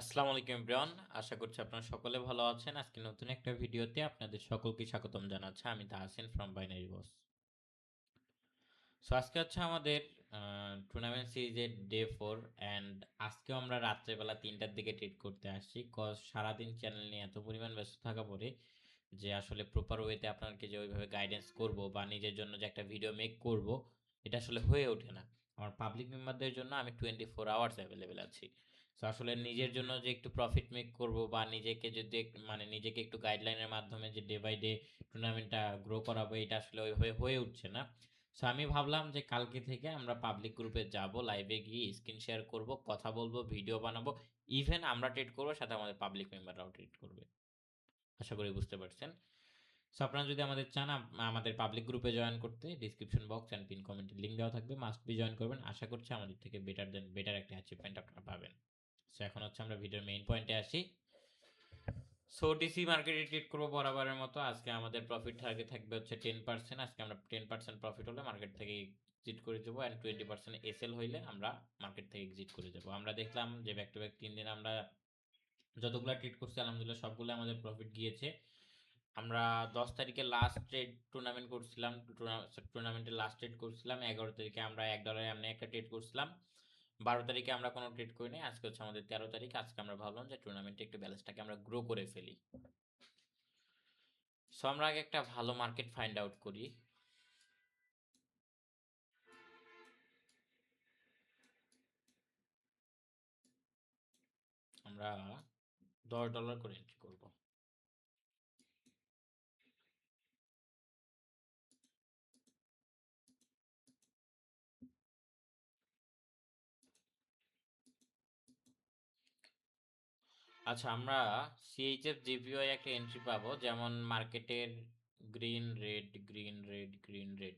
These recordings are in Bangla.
আসসালামু আলাইকুম ইব্রান আশা করছি আপনারা সকলে ভালো আছেন। আজকে নতুন একটা ভিডিওতে আপনাদের সকলকে স্বাগতম জানাচ্ছি। আমি Tahsin from Binary Boss so আজকে হচ্ছে আমাদের টুর্নামেন্ট সিরিজের ডে ফোর অ্যান্ড আজকেও আমরা রাত্রেবেলা তিনটার দিকে ট্রিট করতে আসছি। কজ সারাদিন চ্যানেল নিয়ে এত পরিমাণ ব্যস্ত থাকা পরে যে আসলে প্রপার ওয়েতে আপনাকে যে ওইভাবে গাইডেন্স করব বা নিজের জন্য যে একটা ভিডিও মেক করব, এটা আসলে হয়ে ওঠে না। আমার পাবলিক মেম্বারদের জন্য আমি টোয়েন্টি ফোর আওয়ার্স অ্যাভেলেবেল আছি। তো আসলে নিজের জন্য যে একটু প্রফিট মেক করব বা নিজেকে যদি মানে নিজেকে একটু গাইডলাইনের মাধ্যমে যে ডে বাই ডে টুর্নামেন্টটা গ্রো করাবো, এটা আসলে ওইভাবে হয়ে উঠছে না। সো আমি ভাবলাম যে কালকে থেকে আমরা পাবলিক গ্রুপে যাব লাইভে গিয়ে স্ক্রিন শেয়ার করব, কথা বলব ভিডিও বানাবো ইভেন আমরা ট্রেড করব, সাথে আমাদের পাবলিক মেম্বাররাও ট্রেড করবে। আশা করি বুঝতে পারছেন। সো আপনারা যদি আমাদের চান আমাদের পাবলিক গ্রুপে জয়েন করতে ডিসক্রিপশন বক্স অ্যান্ড পিন কমেন্টে লিঙ্ক দেওয়া থাকবে। মাস্ট বি জয়েন করবেন। আশা করছি আমাদের থেকে বেটার দেন বেটার একটা অ্যাচিভমেন্ট আপনারা পাবেন। সো এখন হচ্ছে আমরা ভিডিওর মেইন পয়েন্টে আসি। সো ডিসি মার্কেটে ট্রেড করব বরাবরের মতো। আজকে আমাদের প্রফিট টার্গেট থাকবে হচ্ছে টেন পার্সেন্ট আজকে আমরা টেন পার্সেন্ট প্রফিট হলে মার্কেট থেকে এক্সিট করে দেবো অ্যান্ড টোয়েন্টি পার্সেন্ট এসএল হইলে আমরা মার্কেট থেকে এক্সিট করে দেবো। আমরা দেখলাম যে ব্যাক টু ব্যাক তিন দিন আমরা যতগুলো ট্রেড করছি, আলহামদুলিল্লাহ সবগুলো আমাদের প্রফিট গিয়েছে। আমরা দশ তারিখে লাস্ট ট্রেড টুর্নামেন্ট করছিলাম। টুর্নামেন্টের লাস্ট ট্রেড করছিলাম। এগারো তারিখে আমরা এক ডলারে এমনি একটা ট্রেড করছিলাম। বারো তারিখে আমরা কোনো ট্রেড করিনি আজকে হচ্ছে আমাদের তেরো তারিখ। আজকে আমরা ভাবলাম যে টুর্নামেন্টে একটু ব্যালেন্সটাকে আমরা গ্রো করে ফেলি। সো আমরা আগে একটা ভালো মার্কেট ফাইন্ড আউট করি। আমরা দশ ডলার করে এন্ট্রি করব। আচ্ছা আমরা সিএইচএফ জিপিওয়াই একটা এন্ট্রি পাবো। যেমন মার্কেটের green, red green red green, red.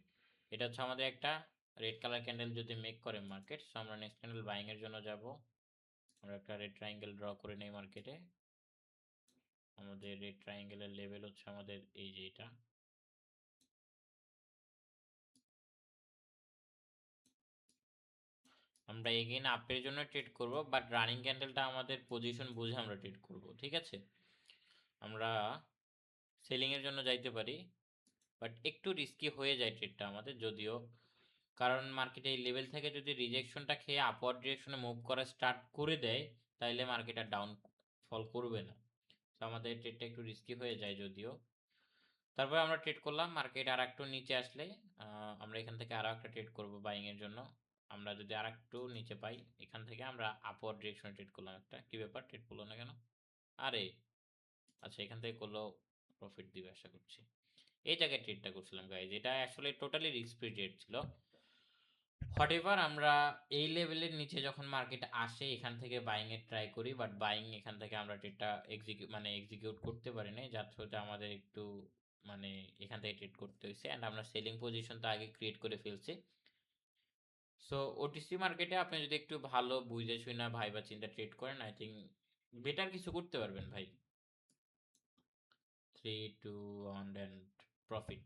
এটা হচ্ছে আমাদের একটা রেড কালার ক্যান্ডেল যদি মেক করে মার্কেট সো আমরা নেক্সট ক্যান্ডেল বাইং এর জন্য যাব। আমরা একটা রেড ট্রায়াঙ্গেল ড্র করে নেই মার্কেটে আমাদের রেড ট্রায়াঙ্গেলের লেভেল হচ্ছে আমাদের এই যে এটা। আমরা এগেইন আপের জন্য ট্রেড করব বাট রানিং ক্যান্ডেলটা আমাদের পজিশন বুঝে আমরা ট্রেড করব, ঠিক আছে? আমরা সেলিং এর জন্য যাইতে পারি বাট একটু রিস্কি হয়ে যায় ট্রেডটা আমাদের যদিও, কারণ মার্কেটে এই লেভেল থেকে যদি রিজেকশনটা খেয়ে আপওয়ার্ড ডিরেকশনে মুভ করা স্টার্ট করে দেয়, তাইলে মার্কেট আর ডাউন ফল করবে না। তো আমাদের ট্রেডটা একটু রিস্কি হয়ে যায় যদিও। তারপরে আমরা ট্রেড করলাম মার্কেট আর একটু নিচে আসলে আমরা এখান থেকে আরও একটা ট্রেড করব বাইং এর জন্য। আমরা যদি আর একটু নিচে পাই, এখান থেকে আমরা আপওয়ার্ড ডিরেকশনে ট্রেড করলাম একটা। কি ব্যাপার? ট্রেড করল না কেন? আরে আচ্ছা এখান থেকে করলেও প্রফিট দিবে আশা করছি। এই জায়গায় ট্রেডটা করছিলাম গাইজ এটা আসলে টোটালি রিস্ক ফ্রি ট্রেড ছিল। হোয়াট এভার আমরা এই লেভেলের নিচে যখন মার্কেট আসে, এখান থেকে বাইং এর ট্রাই করি বাট বাইং এখান থেকে আমরা ট্রেডটা এক্সিকিউট মানে এক্সিকিউট করতে পারি না যার থ্রুতে আমাদের একটু মানে এখান থেকে ট্রেড করতে হয়েছে। অ্যান্ড আমরা সেলিং পজিশন তো আগে ক্রিয়েট করে ফেলছি। সো ওটিসি মার্কেটে আপনি যদি একটু ভালো বুঝে শুনে ভাই বা চিন্তা ট্রেড করেন আই থিঙ্ক বেটার কিছু করতে পারবেন ভাই। Three two one and profit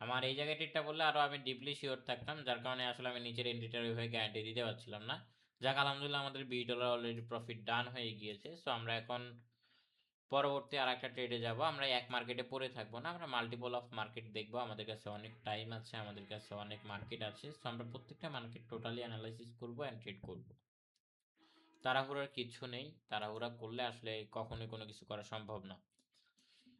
আমার এই জায়গায় ট্রেডটা বললে আরও আমি ডিপলি শিওর থাকতাম, যার কারণে আসলে আমি নিচের এন্ট্রিটার ওইভাবে গ্যারান্টি দিতে পারছিলাম না। যাক, আলহামদুলিল্লাহ আমাদের বিশ ডলার অলরেডি প্রফিট ডান হয়ে গিয়েছে। সো আমরা এখন পরবর্তী আর একটা ট্রেডে যাব। আমরা এক মার্কেটে পড়ে থাকব না। আমরা মাল্টিপল অফ মার্কেট দেখব। আমাদের কাছে অনেক টাইম আছে, আমাদের কাছে অনেক মার্কেট আছে। সো আমরা প্রত্যেকটা মার্কেট টোটালি অ্যানালাইসিস করব অ্যান্ড ট্রেড করব। তাড়াহুড়ার কিছু নেই। তাড়াহুড়া করলে আসলে কখনোই কোনো কিছু করা সম্ভব না।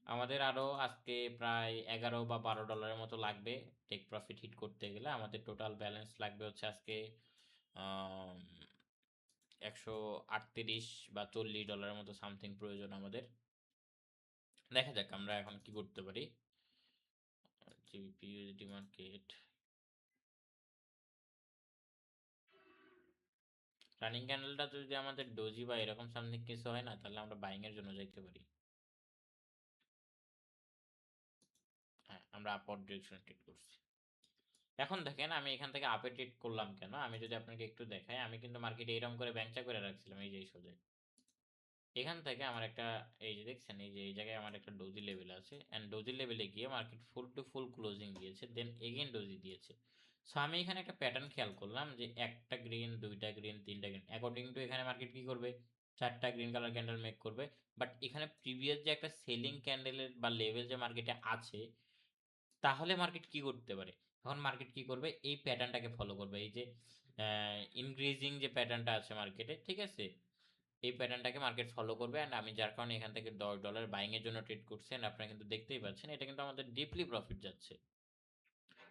আমাদের আরও আজকে প্রায় এগারো বা বারো ডলারের মতো লাগবে টেক প্রফিট হিট করতে গেলে। আমাদের টোটাল ব্যালেন্স লাগবে হচ্ছে আজকে একশো আটত্রিশ বা চল্লিশ ডলারের মতো সামথিং প্রয়োজন আমাদের। দেখা যাক আমরা এখন কি করতে পারি। জিবিপি মার্কেট রানিং ক্যান্ডেলটা যদি আমাদের ডোজি বা এরকম সামথিং কিছু হয় না, তাহলে আমরা বাইং এর জন্য যাইতে পারি। হ্যাঁ আমরা আপওয়ার্ড ডিরেকশনে ট্রেড করছি। এখন দেখেন আমি এখান থেকে আপে ট্রেড করলাম কেন? আমি যদি আপনাকে একটু দেখাই, আমি কিন্তু মার্কেটে এরকম করে ব্যাংচা করে রাখছিলাম, এই যে সোজায় এখান থেকে আমার একটা, এই যে, দেখছেন, এই যে, এই জায়গায় আমার একটা ডোজি লেভেল আছে অ্যান্ড ডোজি লেভেলে গিয়ে market full to full closing দিয়েছে দেন এগেন ডোজি দিয়েছে। সো আমি এখানে একটা প্যাটার্ন খেয়াল করলাম যে, একটা গ্রিন দুইটা গ্রিন তিনটা গ্রিন অ্যাকর্ডিং টু এখানে মার্কেট কি করবে? চারটা গ্রিন কালার ক্যান্ডেল মেক করবে। বাট এখানে প্রিভিয়াস যে, একটা সেলিং ক্যান্ডেলের বা লেভেল যে মার্কেটে আছে, তাহলে মার্কেট কি করতে পারে? এখন মার্কেট কি করবে? এই প্যাটার্নটাকে ফলো করবে। এই যে ইনক্রিজিং যে প্যাটার্নটা আছে মার্কেটে ঠিক আছে? এই প্যাটার্নটাকে মার্কেট ফলো করবে অ্যান্ড আমি যার কারণে এখান থেকে দশ ডলার বাইং এর জন্য ট্রেড করছি and আপনারা কিন্তু দেখতেই পাচ্ছেন, এটা কিন্তু আমাদের ডিপলি প্রফিট যাচ্ছে।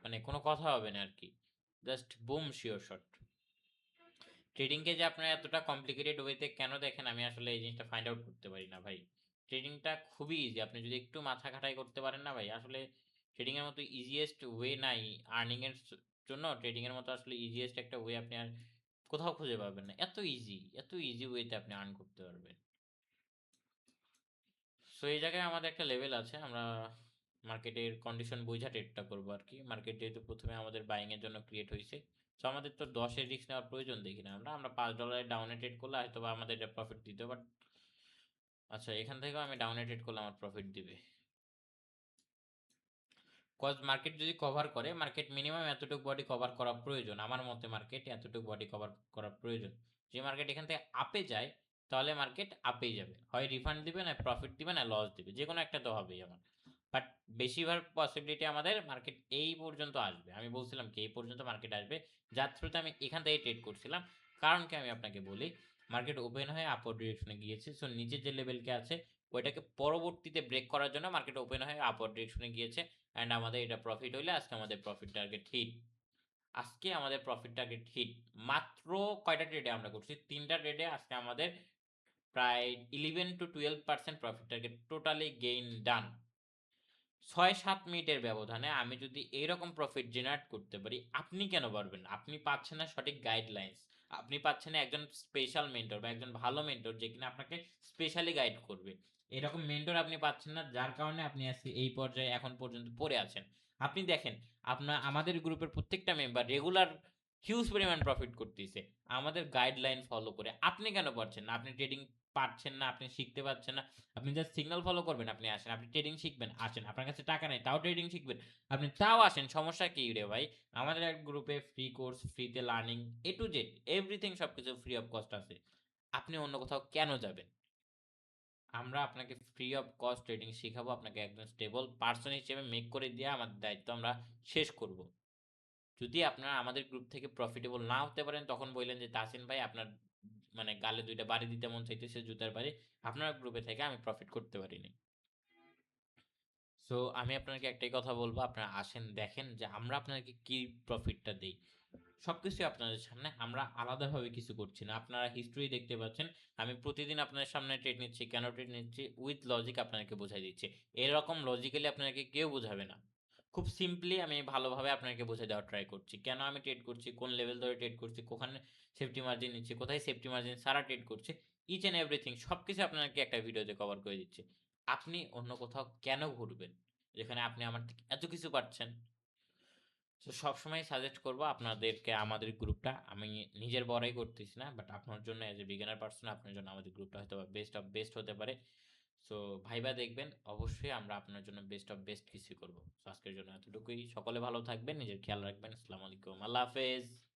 মানে কোনো কথা হবে না আর কি জাস্ট বুম শিওর শট ট্রেডিংকে যে আপনারা এতটা কমপ্লিকেটেড ওয়েতে কেন দেখেন? আমি আসলে এই জিনিসটা ফাইন্ড আউট করতে পারি না ভাই। ট্রেডিংটা খুবই ইজি আপনি যদি একটু মাথা খাটাই করতে পারেন না ভাই, আসলে ট্রেডিং এর মতো ইজিয়েস্ট ওয়ে নাই। আর্নিং এর জন্য ট্রেডিং এর মতো আসলে ইজিয়েস্ট একটা ওয়ে আপনি আর কোথাও খুঁজে পাবেন না। এত ইজি এত ইজি ওয়েতে আপনি আর্ন করতে পারবেন। সো এই জায়গায় আমাদের একটা লেভেল আছে। আমরা মার্কেটের কন্ডিশন বোঝা ট্রেডটা করব আর কি মার্কেট যেহেতু প্রথমে আমাদের বাইং এর জন্য ক্রিয়েট হয়েছে সো আমাদের তো দশের রিস্ক নেওয়ার প্রয়োজন দেখি না আমরা। আমরা পাঁচ ডলারের ডাউনে ট্রেড করলে হয়তো বা আমাদের প্রফিট দিতে বাট আচ্ছা এখান থেকেও আমি ডাউনে ট্রেড করলে আমার প্রফিট দিবে। কজ মার্কেট যদি কভার করে মার্কেট মিনিমাম এতটুকু বডি কভার করা প্রয়োজন। আমার মতে মার্কেট এতটুকু বডি কভার করা প্রয়োজন। যে মার্কেট এখান থেকে আপে যায়, তাহলে মার্কেট আপেই যাবে। হয় রিফান্ড দিবে, না প্রফিট দিবে, না লস দিবে। যে কোনো একটা তো হবেই আমার বাট বেশিরভাগ পসিবিলিটি আমাদের মার্কেট এই পর্যন্ত আসবে। আমি বলছিলাম কি, এই পর্যন্ত মার্কেট আসবে। যার থ্রুতে আমি এখান থেকে ট্রেড করছিলাম। কারণ কি আমি আপনাকে বলি মার্কেট ওপেন হয়ে আপর ডিরেকশনে গিয়েছে। সো নিচের যে লেভেলকে আছে ওইটাকে পরবর্তীতে ব্রেক করার জন্য মার্কেট ওপেন হয়ে আপর ডিরেকশনে গিয়েছে অ্যান্ড আমাদের এটা প্রফিট হইলে আজকে আমাদের প্রফিট টার্গেট হিট আজকে আমাদের প্রফিট টার্গেট হিট মাত্র কয়টা ট্রেডে আমরা করছি? তিনটা ট্রেডে আজকে আমাদের প্রায় eleven to twelve percent profit target totally gain done ছয় সাত মিনিটের ব্যবধানে আমি যদি এইরকম প্রফিট জেনারেট করতে পারি, আপনি কেন পারবেন আপনি পাচ্ছেন না সঠিক গাইডলাইন্স আপনি পাচ্ছেন না একজন স্পেশাল মেন্টর বা একজন ভালো মেন্টর যে কিনা আপনাকে স্পেশালি গাইড করবে। এরকম মেন্টর আপনি পাচ্ছেন না, যার কারণে আপনি এই পর্যায়ে এখন পর্যন্ত পড়ে আছেন। আপনি দেখেন আপনার আমাদের গ্রুপের প্রত্যেকটা মেম্বার রেগুলার হিউজ পরিমাণ প্রফিট করতেছে। আমাদের গাইডলাইন ফলো করে আপনি কেন পারছেন না? আপনি ট্রেডিং পারছেন না, আপনি শিখতে পারছেন না, আপনি জাস্ট সিগন্যাল ফলো করবেন, আপনি আসেন, আপনি ট্রেডিং শিখবেন, আসেন। আপনার কাছে টাকা নেই, তাও ট্রেডিং শিখবেন, আপনি তাও আসেন, সমস্যা কি রে ভাই? আমাদের এক গ্রুপে ফ্রি কোর্স ফ্রিতে learning A to Z everything সব কিছু ফ্রি অফ কস্ট আছে। আপনি অন্য কোথাও কেন যাবেন? আমরা আপনাকে ফ্রি অফ কস্ট ট্রেডিং শেখাবো, আপনাকে একজন স্টেবল পার্সন হিসেবে মেক করে দিয়ে আমাদের দায়িত্ব আমরা শেষ করব। যদি আপনারা আমাদের গ্রুপ থেকে প্রফিটেবল না হতে পারেন, তখন বললেন যে তাসিন ভাই, আপনার মানে গালে দুইটা বাড়ি দিতে মন চাইতেছে, জুতার বাড়ি, আপনার গ্রুপে থেকে আমি প্রফিট করতে পারিনি। সো আমি আপনাকে একটাই কথা বলব, আপনারা আসেন, দেখেন যে, আমরা আপনাকে কি প্রফিটটা দেই। সবকিছু আপনাদের সামনে। আমরা আলাদাভাবে কিছু করছি না। আপনারা হিস্ট্রি দেখতে পাচ্ছেন। আমি প্রতিদিন আপনাদের সামনে ট্রেড নিচ্ছি। কেন ট্রেড নিচ্ছি? উইথ লজিক আপনাকে বোঝাই দিচ্ছি। এরকম লজিক্যালি আপনাকে কেউ বোঝাবে না। খুব সিম্পলি আমি ভালোভাবে আপনাকে বোঝাই দেওয়ার ট্রাই করছি। কেন আমি ট্রেড করছি? কোন লেভেল ধরে ট্রেড করছি? কোখানে সেফটি মার্জিন নিচ্ছি? কোথায় সেফটি মার্জিন সারা ট্রেড করছি। ইচ অ্যান্ড এভরিথিং সব কিছু আপনাকে একটা ভিডিওতে কভার করে দিচ্ছি। আপনি অন্য কোথাও কেন ঘুরবেন? যেখানে আপনি আমার থেকে এত কিছু পাচ্ছেন তো সবসময় সাজেস্ট করব আপনাদেরকে আমাদের গ্রুপটা আমি নিজের বড়াই করতেছি না বাট আপনার জন্য অ্যাজ এ বিগিনার পার্সন আপনার জন্য আমাদের গ্রুপটা হয়তো বেস্ট অফ বেস্ট হতে পারে। সো ভাইবা দেখবেন অবশ্যই আমরা আপনার জন্য বেস্ট অফ বেস্ট কিছু করব। আজকের জন্য এতটুকুই। সকলে ভালো থাকবেন নিজের খেয়াল রাখবেন। আসসালামু আলাইকুম। আল্লাহ হাফেজ।